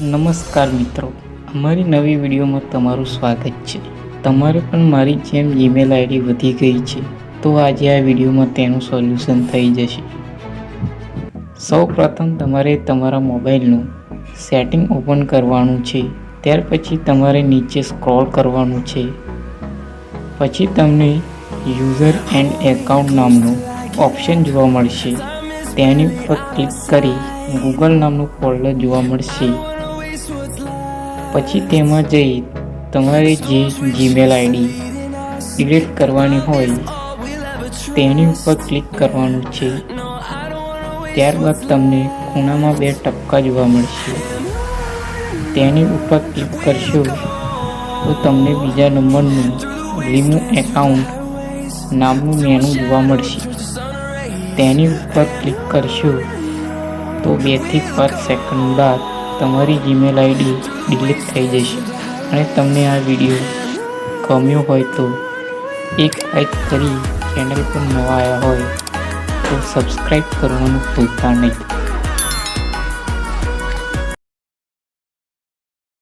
નમસ્કાર મિત્રો. અમારી નવી વિડીયોમાં તમારું સ્વાગત છે. તમારે પણ મારી જેમ જીમેલ આઈડી વધી ગઈ છે, તો આજે આ વિડીયોમાં તેનું સોલ્યુશન થઈ જશે. સૌ પ્રથમ તમારે તમારા મોબાઈલનું સેટિંગ ઓપન કરવાનું છે, ત્યાર પછી તમારે નીચે સ્ક્રોલ કરવાનું છે. પછી તમને યુઝર એન્ડ એકાઉન્ટ નામનું ઓપ્શન જોવા મળશે. તેની ઉપર ક્લિક કરી ગૂગલ નામનું ફોલ્ડર જોવા મળશે. પછી તેમાં જઈ તમારે જે જીમેલ આઈડી ડિલીટ કરવાની હોય, તેની ઉપર ક્લિક કરવાનું છે. ત્યારબાદ તમને ખૂણામાં બે ટપકા જોવા મળશે. તેની ઉપર ક્લિક કરશો, તો તમને બીજા નંબરનું રિમૂવ એકાઉન્ટ નામનું મેનુ જોવા મળશે. તેની ઉપર ક્લિક કરશો, તો બેથી પાંચ સેકન્ડ બાદ તમારી જીમેલ આઈડી ડિલીટ થઈ જશે અને તમને આ વીડિયો ગમ્યો હોય તો એક લાઈક કરી ચેનલ પર નવા આવ્યા હોય તો સબસ્ક્રાઈબ કરવાનું ભૂલતા નહીં.